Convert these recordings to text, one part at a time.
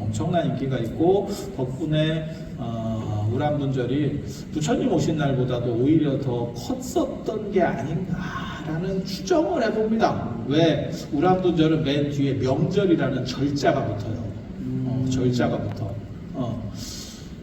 엄청난 인기가 있고 덕분에 어, 우람분절이 부처님 오신 날보다도 오히려 더 컸었던 게 아닌가라는 추정을 해봅니다. 왜 우람분절은 맨 뒤에 명절이라는 절자가 붙어요. 어, 절자가 붙어. 어.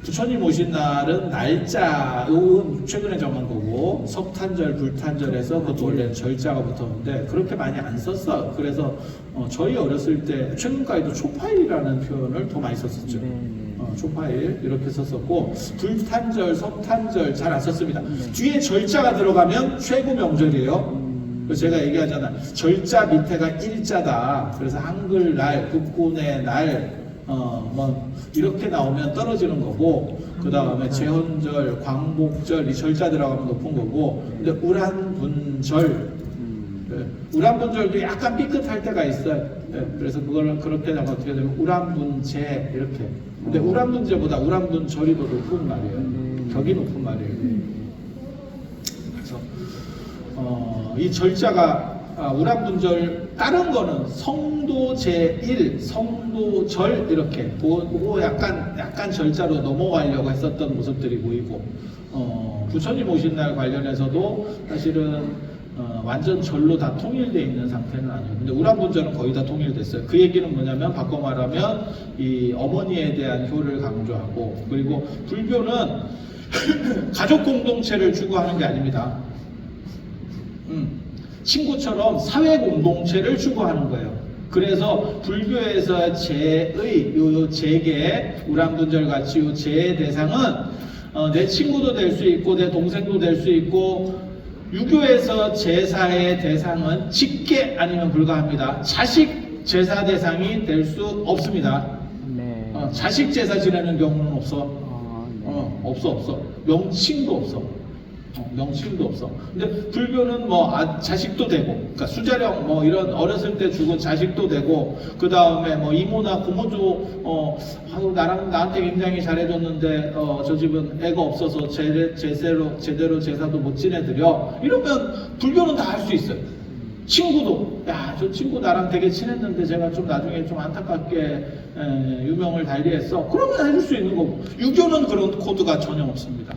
부처님 오신 날은 날짜, 요건 최근에 정한 거고, 석탄절, 불탄절에서 그것도 원래 절자가 붙었는데, 그렇게 많이 안 썼어. 그래서, 어, 저희 어렸을 때, 최근까지도 초파일이라는 표현을 더 많이 썼었죠. 네. 어, 초파일, 이렇게 썼었고, 불탄절, 석탄절 잘 안 썼습니다. 뒤에 절자가 들어가면 최고 명절이에요. 그래서 제가 얘기하잖아. 절자 밑에가 일자다. 그래서 한글날, 국군의 날, 어, 뭐, 이렇게 나오면 떨어지는 거고, 그 다음에 재헌절, 광복절, 이 절자 들어가면 높은 거고, 근데 우란분절, 네, 우란분절도 약간 삐끗할 때가 있어요. 네, 그래서 그거를 그렇게 하면 어떻게 되면 우란분제, 이렇게. 근데 우란분제보다 우란분절이 더 높은 말이에요. 격이 높은 말이에요. 그래서 어, 이 절자가 아, 우람분절 다른 거는 성도 제1, 성도절 이렇게 보고 약간 약간 절자로 넘어가려고 했었던 모습들이 보이고 어, 부처님 오신 날 관련해서도 사실은 어, 완전 절로 다 통일되어 있는 상태는 아니에요. 근데 우람분절은 거의 다 통일됐어요. 그 얘기는 뭐냐면 바꿔 말하면 이 어머니에 대한 효를 강조하고 그리고 불교는 가족 공동체를 추구하는 게 아닙니다. 음, 친구처럼 사회 공동체를 추구하는 거예요. 그래서 불교에서 제의 요 제계 우람분절 같이 요 제의 대상은 어, 내 친구도 될 수 있고 내 동생도 될 수 있고 유교에서 제사의 대상은 직계 아니면 불가합니다. 자식 제사 대상이 될 수 없습니다. 네. 어, 자식 제사 지내는 경우는 없어. 아, 네. 어, 없어 없어 명칭도 없어 어, 명칭도 없어. 근데 불교는 뭐 아, 자식도 되고 그러니까 수자령 뭐 이런 어렸을 때 죽은 자식도 되고 그 다음에 뭐 이모나 고모도 어 나랑 나한테 굉장히 잘해줬는데 어, 저 집은 애가 없어서 제, 제대로 제대로 제사도 못 지내드려. 이러면 불교는 다 할 수 있어요. 친구도. 야 저 친구 나랑 되게 친했는데 제가 좀 나중에 좀 안타깝게 에, 유명을 달리했어. 그러면 해줄 수 있는 거고. 유교는 그런 코드가 전혀 없습니다